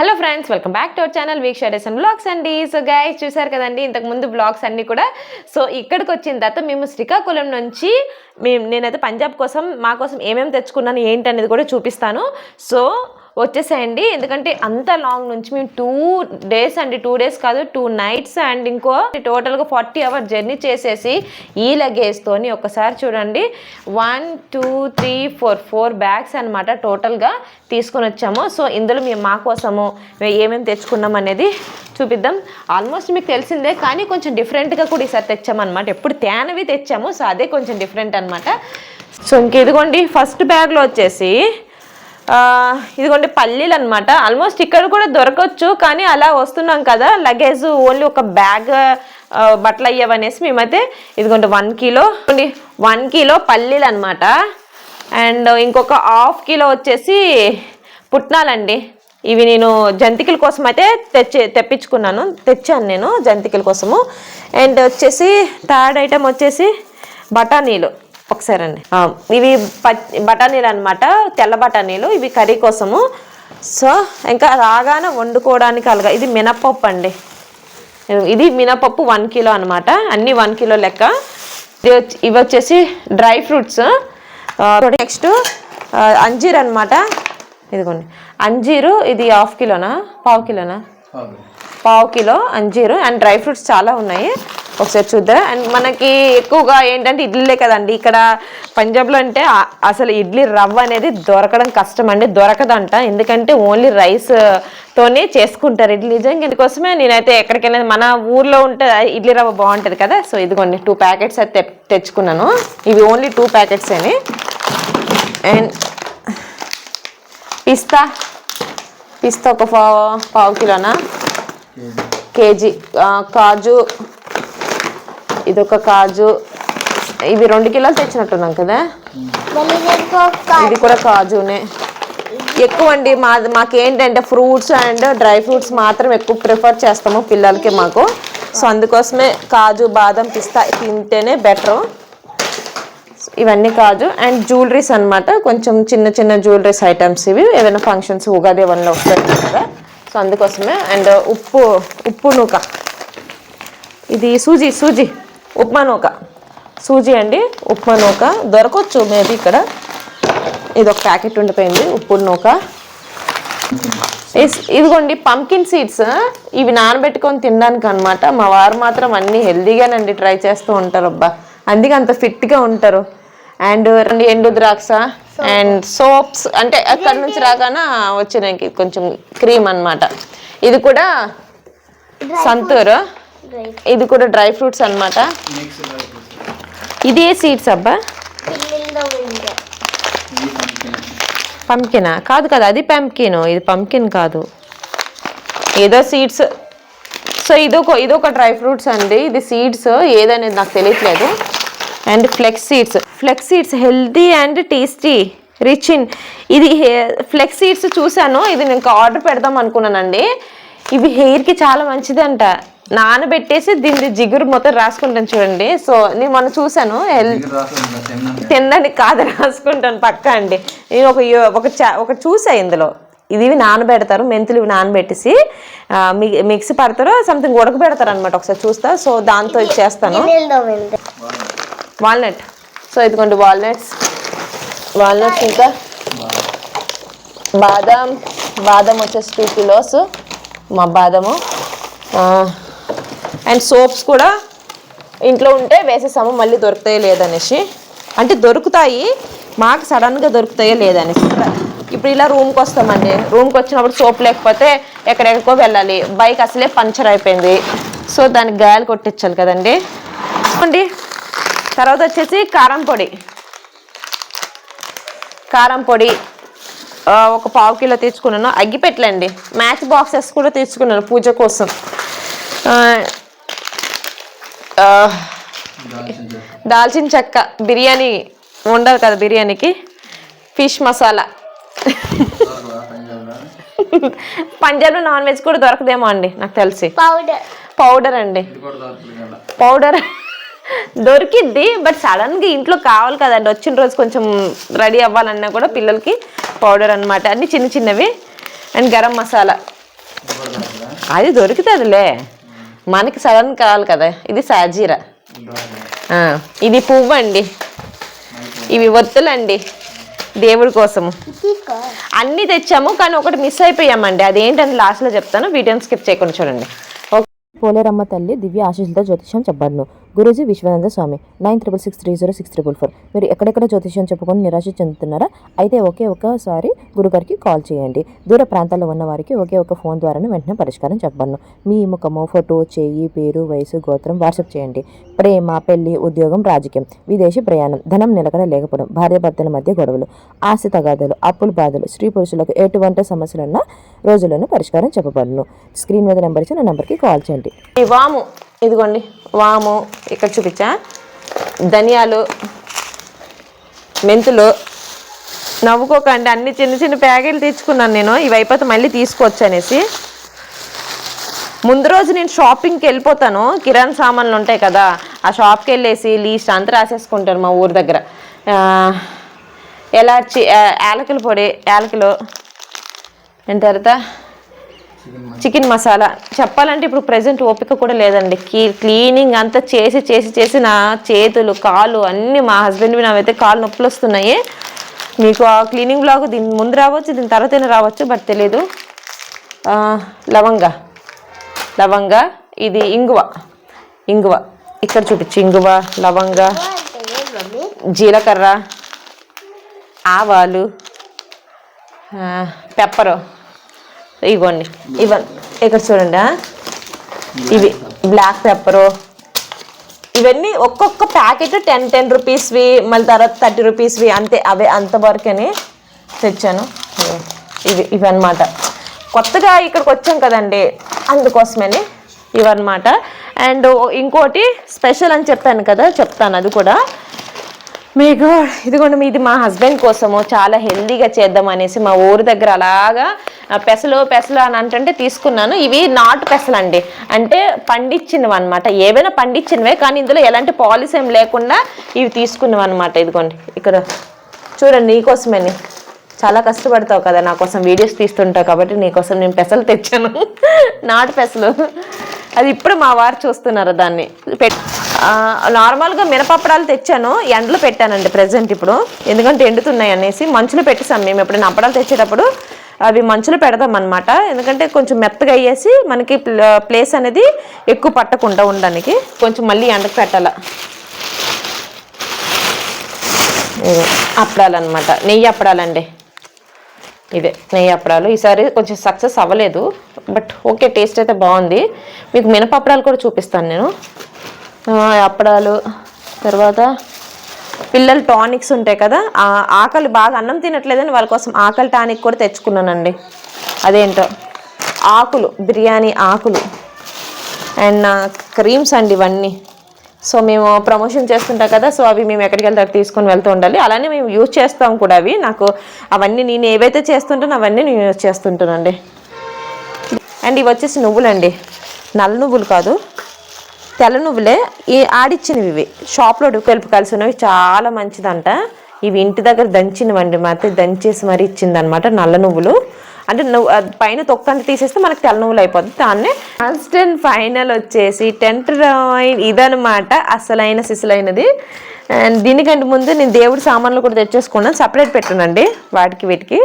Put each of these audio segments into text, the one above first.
Hello friends welcome back to our channel week shades and blogs అండి so guys చూసారు కదండి ఇంతకు ముందు బ్లాగ్స్ అన్నీ కూడా. సో ఇక్కడికి వచ్చిన తర్వాత మేము శ్రీకాకుళం నుంచి మేము నేనైతే పంజాబ్ కోసం మా కోసం ఏమేమి తెచ్చుకున్నాను ఏంటి అనేది కూడా చూపిస్తాను. సో వచ్చేసేయండి. ఎందుకంటే అంత లాంగ్ నుంచి మేము టూ డేస్ అండి టూ డేస్ కాదు టూ నైట్స్ అండ్ ఇంకో టోటల్గా ఫార్టీ అవర్ జర్నీ చేసేసి ఈ లగేజ్తోని ఒకసారి చూడండి. One two three four four bags అనమాట టోటల్గా తీసుకొని వచ్చాము. సో ఇందులో మేము మా కోసము మేము ఏమేమి తెచ్చుకున్నాం అనేది చూపిద్దాం. ఆల్మోస్ట్ మీకు తెలిసిందే కానీ కొంచెం డిఫరెంట్గా కూడా ఈసారి తెచ్చామన్నమాట. ఎప్పుడు తేనవి తెచ్చాము సో అదే కొంచెం డిఫరెంట్ అనమాట సో ఇంక ఇదిగోండి ఫస్ట్ బ్యాగ్లో వచ్చేసి ఇదిగోండి పల్లీలు అనమాట ఆల్మోస్ట్ ఇక్కడ కూడా దొరకవచ్చు కానీ అలా వస్తున్నాం కదా లగేజ్ ఓన్లీ ఒక బ్యాగ్ బట్టలు అయ్యవనేసి మేమైతే ఇదిగోండి వన్ కిలో వన్ కిలో పల్లీలు అనమాట అండ్ ఇంకొక హాఫ్ కిలో వచ్చేసి పుట్నాలండి. ఇవి నేను జంతికల కోసం అయితే తెచ్చి తెప్పించుకున్నాను తెచ్చాను నేను జంతికల కోసము. అండ్ వచ్చేసి థర్డ్ ఐటమ్ వచ్చేసి బఠానీలు. ఒకసారి అండి. ఇవి బఠానీలు అనమాట తెల్ల బఠానీలు. ఇవి కర్రీ కోసము. సో ఇంకా రాగానే వండుకోవడానికి అలాగా ఇది మినపప్పు అండి. ఇది మినపప్పు వన్ కిలో అనమాట అన్ని వన్ కిలో లెక్క. ఇవి వచ్చేసి డ్రై ఫ్రూట్స్. నెక్స్ట్ అంజీర్ అనమాట ఇదిగోండి. అంజీరు ఇది హాఫ్ కిలోనా? పావు కిలోనా? పావు కిలో అంజీరు అండ్ డ్రై ఫ్రూట్స్ చాలా ఉన్నాయి. ఒకసారి చూద్దాం. అండ్ మనకి ఎక్కువగా ఏంటంటే ఇడ్లీలే కదండి. ఇక్కడ పంజాబ్లో అంటే అసలు ఇడ్లీ రవ్వ అనేది దొరకడం కష్టం అండి దొరకదంట. ఎందుకంటే ఓన్లీ రైస్ తోనే చేసుకుంటారు. ఇడ్లీ నిజంగా ఇందుకోసమే నేనైతే ఎక్కడికైనా మన ఊర్లో ఉంటే ఇడ్లీ రవ్వ బాగుంటుంది కదా. సో ఇదిగోండి టూ ప్యాకెట్స్ అయితే తె- తెచ్చుకున్నాను. ఇవి ఓన్లీ టూ ప్యాకెట్స్ అని అండ్ పిస్తా. పిస్తా ఒక పావు పావు కిలోనా? కేజీ కాజు ఇదొక కాజు ఇవి రెండు కిలోలు తెచ్చినట్టున్నాం కదా? ఇది కూడా కాజునే. ఎక్కువ అండి మా మాకేంటంటే ఫ్రూట్స్ అండ్ డ్రై ఫ్రూట్స్ మాత్రం ఎక్కువ ప్రిఫర్ చేస్తాము పిల్లలకి మాకు. సో అందుకోసమే కాజు బాదం పిస్తా తింటేనే బెటరు. ఇవన్నీ కాజు అండ్ జ్యువెలరీస్ అన్నమాట. కొంచెం చిన్న చిన్న జ్యువెలరీస్ ఐటమ్స్ ఇవి. ఏదైనా ఫంక్షన్స్ ఉగాది ఏమన్నా వస్తాయి కదా? సో అందుకోసమే అండ్ ఉప్పు ఉప్పు నూక. ఇది సూజీ సూజీ ఉప్మా నూక. సూజీ అండి ఉప్మా నూక. దొరకవచ్చు మేబీ ఇక్కడ. ఇది ఒక ప్యాకెట్ ఉండిపోయింది ఉప్పు నూక. ఇస్- ఇదిగోండి పంకిన్ సీడ్స్. ఇవి నానబెట్టుకొని తినడానికి అనమాట మా వారు మాత్రం అన్ని హెల్దీగానండి ట్రై చేస్తూ ఉంటారు అబ్బా. అందుకే అంత ఫిట్గా ఉంటారు. అండ్ రెండు ఎండు ద్రాక్ష అండ్ సోప్స్ అంటే అక్కడ నుంచి రాగానే వచ్చినాయి కొంచెం క్రీమ్ అన్నమాట. ఇది కూడా సంతూర్. ఇది కూడా డ్రై ఫ్రూట్స్ అన్నమాట. ఇది ఏ సీడ్స్ అబ్బా. పంకినా కాదు కదా అది పంకిన్ ఇది పంకిన్ కాదు. ఏదో సీడ్స్. సో ఇదొక ఇదొక డ్రై ఫ్రూట్స్ అండి. ఇది సీడ్స్. ఏదనేది నాకు తెలియట్లేదు. And flax seeds. Flax seeds healthy and tasty. Rich in ఇది ఫ్లెక్స్ సీడ్స్ చూశాను. ఇది నేను ఇంకా ఆర్డర్ పెడదాం అనుకున్నానండి. ఇవి హెయిర్కి చాలా మంచిదంట. నానబెట్టేసి దీని జిగురు మొత్తం రాసుకుంటాను చూడండి. సో నేను మొన్న చూశాను. హెల్త్ తినడానికి కాదు రాసుకుంటాను పక్క అండి. నేను ఒక ఒక చా ఒక చూసా ఇందులో. ఇది ఇవి నానబెడతారు మెంతులు ఇవి నానబెట్టేసి మిక్సీ పడతారు సంథింగ్ ఉడకబెడతారు అనమాట ఒకసారి చూస్తా. సో దాంతో చేస్తాను. వాల్నట్ సో ఇదిగోండి వాల్నట్స్ వాల్నట్స్ ఇంకా బాదం. బాదం వచ్చేసి టూ కిలోస్ మా బాదము. అండ్ సోప్స్ కూడా ఇంట్లో ఉంటే వేసేసాము మళ్ళీ దొరుకుతాయో లేదనేసి. అంటే దొరుకుతాయి మాకు సడన్గా దొరుకుతాయో లేదనేసి. ఇప్పుడు ఇలా రూమ్కి వస్తామండి. రూమ్కి వచ్చినప్పుడు సోప్ లేకపోతే ఎక్కడెక్కడికో వెళ్ళాలి. బైక్ అసలే పంచర్ అయిపోయింది. సో దానికి గాయాలు కొట్టించాలి కదండి. అండి తర్వాత వచ్చేసి కారం పొడి. కారం పొడి ఒక పావు కిలో తీసుకున్నాను. అగ్గిపెట్టలండి. మ్యాచ్ బాక్సెస్ కూడా తీసుకున్నాను పూజ కోసం. దాల్చిన చెక్క బిర్యానీ ఉండదు కదా బిర్యానీకి. ఫిష్ మసాలా. పంజాబ్లో నాన్ వెజ్ కూడా దొరకదేమో అండి నాకు తెలిసి. పౌడర్. పౌడర్ అండి. పౌడర్. దొరికిద్ది బట్ సడన్గా ఇంట్లో కావాలి కదండి. వచ్చిన రోజు కొంచెం రెడీ అవ్వాలన్నా కూడా పిల్లలకి పౌడర్ అనమాట అన్ని చిన్న చిన్నవి అండ్ గరం మసాలా అది దొరుకుతుందిలే. మనకి సడన్ కావాలి కదా. ఇది సాజీరా. ఇది పువ్వు అండి. ఇవి ఒత్తులండి దేవుడి కోసము. అన్నీ తెచ్చాము కానీ ఒకటి మిస్ అయిపోయామండి. అదేంటని లాస్ట్లో చెప్తాను. వీడియోని స్కిప్ చేయకుండా చూడండి. పోలేరమ్మ తల్లి దివ్య ఆశీస్సులతో జ్యోతిష్యం చెప్పబడును. Guruji Vishwanatha Swami nine triple six three zero six triple four మీరు ఎక్కడెక్కడ జ్యోతిష్యం చెప్పుకొని నిరాశ చెందుతున్నారా? అయితే ఒకే ఒక్కసారి గురుగారికి కాల్ చేయండి. దూర ప్రాంతాల్లో ఉన్న వారికి ఒకే ఒక ఫోన్ ద్వారానే వెంటనే పరిష్కారం చెప్పబడును. మీ ముఖము ఫోటో చేయి పేరు వయసు గోత్రం వాట్సాప్ చేయండి. ప్రేమ పెళ్ళి ఉద్యోగం రాజకీయం విదేశీ ప్రయాణం ధనం నిలకడ లేకపోవడం భార్యాభర్తల మధ్య గొడవలు ఆస్తి తగాదాలు అప్పుల బాధలు స్త్రీ పురుషులకు ఎటువంటి సమస్యలున్నా రోజులను పరిష్కారం చెప్పబడును. స్క్రీన్ మీద నెంబర్ ఇచ్చి నా నెంబర్కి కాల్ చేయండి. ఈ వాము ఇదిగోండి వాము ఇక్కడ చూపించా. ధనియాలు మెంతులు నవ్వుకోకండి అన్ని చిన్న చిన్న ప్యాకెట్లు తెచ్చుకున్నాను నేను. ఇవి అయిపోతే మళ్ళీ తీసుకోవచ్చు అనేసి. ముందు రోజు నేను షాపింగ్కి వెళ్ళిపోతాను. కిరాణ్ సామాన్లు ఉంటాయి కదా ఆ షాప్కి వెళ్ళేసి లీస్ట్ అంతా రాసేసుకుంటాను మా ఊరి దగ్గర. ఎలాచి యాలకుల పొడి యాలకులు దాని తర్వాత చికెన్ మసాలా చెప్పాలంటే ఇప్పుడు ప్రజెంట్ ఓపిక కూడా లేదండి. క్లీనింగ్ అంతా చేసి చేసి చేసి నా చేతులు కాళ్ళు అన్నీ మా హస్బెండ్వి నావైతే కాళ్ళు నొప్పులు వస్తున్నాయి. మీకు ఆ క్లీనింగ్ బ్లాగ్ దీని ముందు రావచ్చు దీని తర్వాతైనా రావచ్చు బట్ తెలీదు. లవంగ. లవంగ ఇది ఇంగువ. ఇంగువ. ఇక్కడ చూపించు. ఇంగువ లవంగ జీలకర్ర ఆవాలు పెప్పరు. ఇవ్వండి. ఇవ్వండి. ఇక్కడ చూడండి ఇవి బ్లాక్ పెప్పరు ఇవన్నీ ఒక్కొక్క ప్యాకెట్ టెన్ టెన్ రూపీస్వి మళ్ళీ తర్వాత థర్టీ రూపీస్వి అంతే అవే అంతవరకని తెచ్చాను. ఇవి ఇవి ఇవన్నమాట. కొత్తగా ఇక్కడికి వచ్చాం కదండి అందుకోసమని ఇవన్నమాట. అండ్ ఇంకోటి స్పెషల్ అని చెప్పాను కదా చెప్తాను అది కూడా. మీకు ఇదిగోండి ఇది మా హస్బెండ్ కోసము చాలా హెల్దీగా చేద్దాం అనేసి మా ఊరి దగ్గర అలాగా పెసలు పెసలు అని అంటే తీసుకున్నాను. ఇవి నాటు పెసలు అండి అంటే పండించినవి అనమాట ఏవైనా పండించినవే కానీ ఇందులో ఎలాంటి పాలసీ ఏం లేకుండా ఇవి తీసుకున్నవి అనమాట ఇదిగోండి ఇక్కడ చూడండి నీకోసమని చాలా కష్టపడతావు కదా నా కోసం వీడియోస్ తీస్తుంటావు కాబట్టి నీకోసం నేను పెసలు తెచ్చాను. నాటు పెసలు. అది ఇప్పుడు మా వారు చూస్తున్నారు దాన్ని. పెట్ నార్మల్గా మినపప్పడాలు తెచ్చాను. ఎండలో పెట్టానండి ప్రజెంట్ ఇప్పుడు. ఎందుకంటే ఎండుతున్నాయి అనేసి మంచులో పెట్టేసాం మేము ఎప్పుడైనా అప్పడాలు తెచ్చేటప్పుడు అవి మంచులో పెడదాం అనమాట ఎందుకంటే కొంచెం మెత్తగా అయ్యేసి మనకి ప్లేస్ అనేది ఎక్కువ పట్టకుండా ఉండడానికి. కొంచెం మళ్ళీ ఎండకు పెట్టాల. అప్పడాలన్నమాట. నెయ్యి అప్పడాలండి. ఇదే నెయ్యి అప్పడాలు. ఈసారి కొంచెం సక్సెస్ అవ్వలేదు. బట్ ఓకే టేస్ట్ అయితే బాగుంది. మీకు మినపప్పడాలు కూడా చూపిస్తాను నేను. అప్పడాలు తర్వాత పిల్లలు టానిక్స్ ఉంటాయి కదా ఆకలి బాగా అన్నం తినట్లేదని వాళ్ళ కోసం ఆకలి టానిక్ కూడా తెచ్చుకున్నానండి. అదేంటో? ఆకులు బిర్యానీ ఆకులు అండ్ క్రీమ్స్ అండి ఇవన్నీ. సో మేము ప్రమోషన్ చేస్తుంటాం కదా సో అవి మేము ఎక్కడికి వెళ్తే తీసుకొని వెళ్తూ ఉండాలి. అలానే మేము యూజ్ చేస్తాం కూడా అవి. నాకు అవన్నీ నేను ఏవైతే చేస్తుంటానో అవన్నీ నేను యూజ్ చేస్తుంటానండి. అండ్ ఇవి వచ్చేసి నువ్వులండి. నల్ల నువ్వులు కాదు. తెల్ల నువ్వులే ఈ ఆడిచ్చినవి ఇవి షాప్లో కలిపి కలిసి ఉన్నవి చాలా మంచిదంట. ఇవి ఇంటి దగ్గర దంచినవండి మా అత్త దంచేసి మరీ ఇచ్చిందనమాట నల్ల నువ్వులు అంటే నువ్వు పైన తొక్కంత తీసేస్తే మనకు తెల్ల నువ్వులు అయిపోతుంది దాన్నే ఫస్ట్ అండ్ ఫైనల్ వచ్చేసి టెంట్ ఇదనమాట అసలైన సిసలైనది. అండ్ దీనికంటే ముందు నేను దేవుడి సామాన్లు కూడా తెచ్చేసుకున్నాను. సపరేట్ పెట్టానండి వాటికి వీటికి.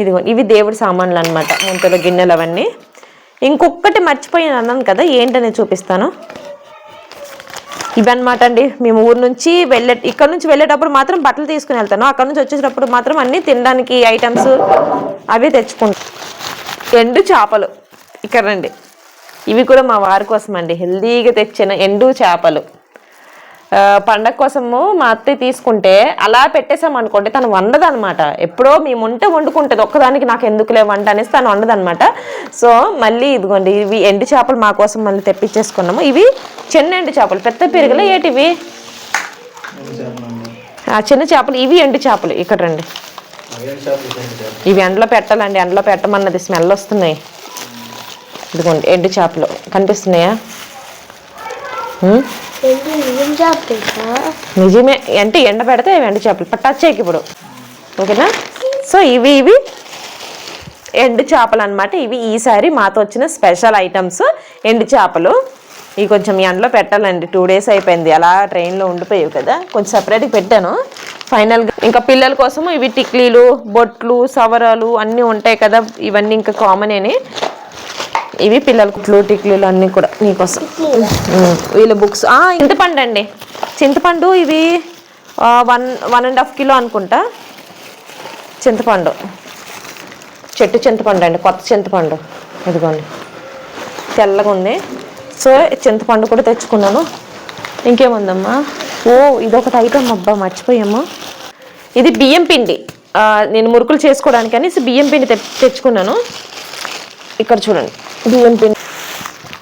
ఇది ఇవి దేవుడి సామాన్లు అనమాట ముంతలు గిన్నెలు అవన్నీ. ఇంకొకటి మర్చిపోయాను అన్నాను కదా ఏంటనేది చూపిస్తాను. ఇవన్నమాట అండి. మేము ఊరు నుంచి వెళ్ళే ఇక్కడ నుంచి వెళ్ళేటప్పుడు మాత్రం బట్టలు తీసుకుని వెళ్తాను. అక్కడ నుంచి వచ్చేటప్పుడు మాత్రం అన్ని తినడానికి ఐటమ్స్ అవి తెచ్చుకుంటాం. ఎండు చేపలు. ఇక్కడ రండి. ఇవి కూడా మా వారి కోసం అండి హెల్దీగా తెచ్చిన ఎండు చేపలు. పండగ కోసము మా అత్తయ్య తీసుకుంటే అలా పెట్టేసాం అనుకోండి తను వండదు అనమాట ఎప్పుడో మేము ఉంటే వండుకుంటుంది. ఒక్కదానికి నాకు ఎందుకులే వంట అనేసి తను వండదు అనమాట సో మళ్ళీ ఇదిగోండి ఇవి ఎండు చేపలు మా కోసం మళ్ళీ తెప్పించేసుకున్నాము. ఇవి చిన్న ఎండు చేపలు పెద్ద పెరుగులే ఏటివి? చిన్న చేపలు ఇవి ఎండు చేపలు. ఇక్కడ రండి. ఇవి ఎండలో పెట్టాలండి ఎండలో పెట్టమన్నది స్మెల్ వస్తున్నాయి. ఇదిగోండి ఎండు చేపలు. కనిపిస్తున్నాయా? నిజమే అంటే ఎండ పెడితే ఎండ చేపలు పట్టచ్చేకి ఇప్పుడు. ఓకేనా? సో ఇవి ఇవి ఎండు చేపలు అనమాట ఇవి ఈసారి మాతో వచ్చిన స్పెషల్ ఐటమ్స్ ఎండు చేపలు. ఇవి కొంచెం ఎండలో పెట్టాలండి. టూ డేస్ అయిపోయింది. అలా ట్రైన్లో ఉండిపోయావు కదా. కొంచెం సపరేట్గా పెట్టాను. ఫైనల్గా ఇంకా పిల్లల కోసం ఇవి టిక్లీలు బొట్లు సవరాలు అన్నీ ఉంటాయి కదా. ఇవన్నీ ఇంకా కామన్ అని ఇవి పిల్లల కుట్లు టిక్లీలు అన్నీ కూడా నీకోసం వీళ్ళ బుక్స్. చింతపండు అండి. చింతపండు ఇవి one one and half kilo అనుకుంటా. చింతపండు. చెట్టు చింతపండు అండి కొత్త చింతపండు. ఇదిగోండి. తెల్లగా ఉంది. సో చింతపండు కూడా తెచ్చుకున్నాను. ఇంకేముందమ్మా? ఓ ఇదొకటి ఐటమ్ అబ్బా మర్చిపోయాము. ఇది బియ్యం పిండి. నేను మురుకులు చేసుకోవడానికి అనేసి బియ్యం పిండి తె తెచ్చుకున్నాను. ఇక్కడ చూడండి. బియ్యం పిండి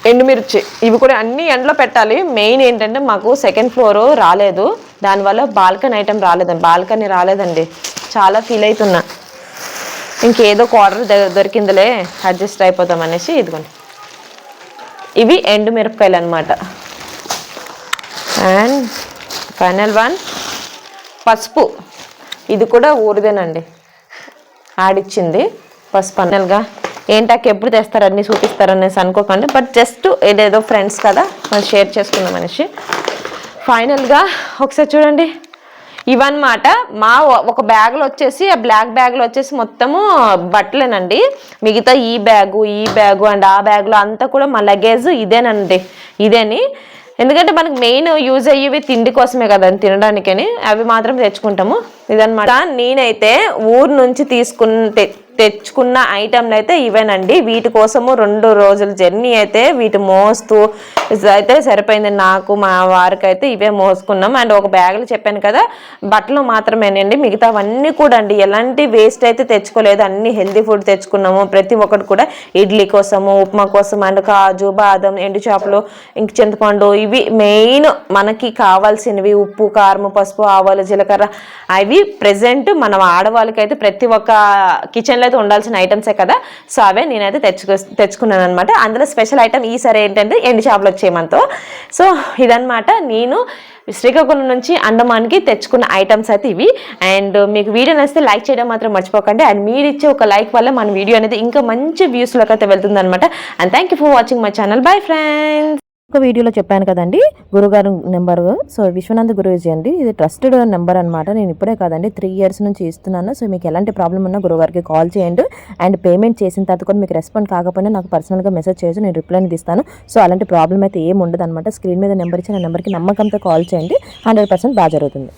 ఎండుమిర్చి. ఇవి కూడా అన్ని ఎండలో పెట్టాలి. మెయిన్ ఏంటంటే మాకు సెకండ్ ఫ్లోర్ రాలేదు. దానివల్ల బాల్కనీ ఐటెం రాలేదండి. బాల్కనీ రాలేదండి. చాలా ఫీల్ అవుతున్నా. ఇంకేదో క్వార్టర్ దొరికిందిలే అడ్జస్ట్ అయిపోతాం అనేసి ఇదిగోండి. ఇవి ఎండు మిరపకాయలు అనమాట అండ్ ఫైనల్ వన్ పసుపు. ఇది కూడా ఊరిదేనండి. ఆడిచ్చింది. పసుపు అన్నలుగా ఏంటాక ఎప్పుడు తెస్తారు అన్ని చూపిస్తారనేసి అనుకోకండి. బట్ జస్ట్ ఏదేదో ఫ్రెండ్స్ కదా మనం షేర్ చేసుకున్నాం అనేసి. ఫైనల్గా ఒకసారి చూడండి. ఇవన్నమాట. మా ఒక బ్యాగ్లో వచ్చేసి ఆ బ్లాక్ బ్యాగ్లో వచ్చేసి మొత్తము బట్టలేనండి. మిగతా ఈ బ్యాగు ఈ బ్యాగు అండ్ ఆ బ్యాగ్లో అంతా కూడా మా లగేజ్ ఇదేనండి. ఇదేని. ఎందుకంటే మనకు మెయిన్ యూజ్ అయ్యేవి తిండి కోసమే కదా తినడానికని. అవి మాత్రం తెచ్చుకుంటాము. ఇదన్నమాట. నేనైతే ఊరు నుంచి తీసుకుంటే తెచ్చుకున్న ఐటెంలు అయితే ఇవేనండి. వీటి కోసము రెండు రోజుల జర్నీ అయితే వీటి మోస్తూ అయితే సరిపోయింది. నాకు మా వారికి అయితే ఇవే మోసుకున్నాం. అండ్ ఒక బ్యాగులు చెప్పాను కదా బట్టలు మాత్రమేనండి. మిగతావన్నీ కూడా అండి. ఎలాంటి వేస్ట్ అయితే తెచ్చుకోలేదు. అన్ని హెల్దీ ఫుడ్ తెచ్చుకున్నాము. ప్రతి ఒక్కటి కూడా ఇడ్లీ కోసము ఉప్మా కోసం అండ్ కాజు బాదం ఎండు చేపలు ఇంక చింతపండు ఇవి మెయిన్ మనకి కావాల్సినవి. ఉప్పు కారం పసుపు ఆవాలు జీలకర్ర అవి ప్రజెంట్ మనం ఆడవాళ్ళకైతే ప్రతి ఒక్క కిచెన్లో అయితే ఉండాల్సిన ఐటమ్సే కదా? సో అవే నేనైతే తెచ్చుకో తెచ్చుకున్నాను అనమాట అందులో స్పెషల్ ఐటమ్ ఈసారి ఏంటంటే ఎండు చేపలు వచ్చేయమంతో సో ఇదనమాట నేను శ్రీకాకుళం నుంచి అండమాన్కి తెచ్చుకున్న ఐటమ్స్ అయితే ఇవి. అండ్ మీకు వీడియో నచ్చితే లైక్ చేయడం మాత్రం మర్చిపోకండి. అండ్ మీరు ఇచ్చే ఒక లైక్ వల్ల మన వీడియో అనేది ఇంకా మంచి వ్యూస్లోకి అయితే వెళ్తుంది అనమాట and thank you for watching my channel bye friends ఒక వీడియోలో చెప్పాను కదండి గురుగారు నెంబర్. సో విశ్వనాథ్ గురూజీ అండి. ఇది ట్రస్టెడ్ నెంబర్ అనమాట నేను ఇప్పుడే కాదండి త్రీ ఇయర్స్ నుంచి ఇస్తున్నాను. సో మీకు ఎలాంటి ప్రాబ్లం ఉన్నా గురుగారికి కాల్ చేయండి. అండ్ పేమెంట్ చేసిన తర్వాత కూడా మీకు రెస్పాండ్ కాకపోయినా నాకు పర్సనల్గా మెసేజ్ చేసి నేను రిప్లై అనేది ఇస్తాను. సో అలాంటి ప్రాబ్లం అయితే ఏం ఉండదు అనమాట స్క్రీన్ మీద నెంబర్ ఇచ్చిన నెంబర్కి నమ్మకంతో కాల్ చేయండి. హండ్రెడ్ పర్సెంట్ బాగా జరుగుతుంది.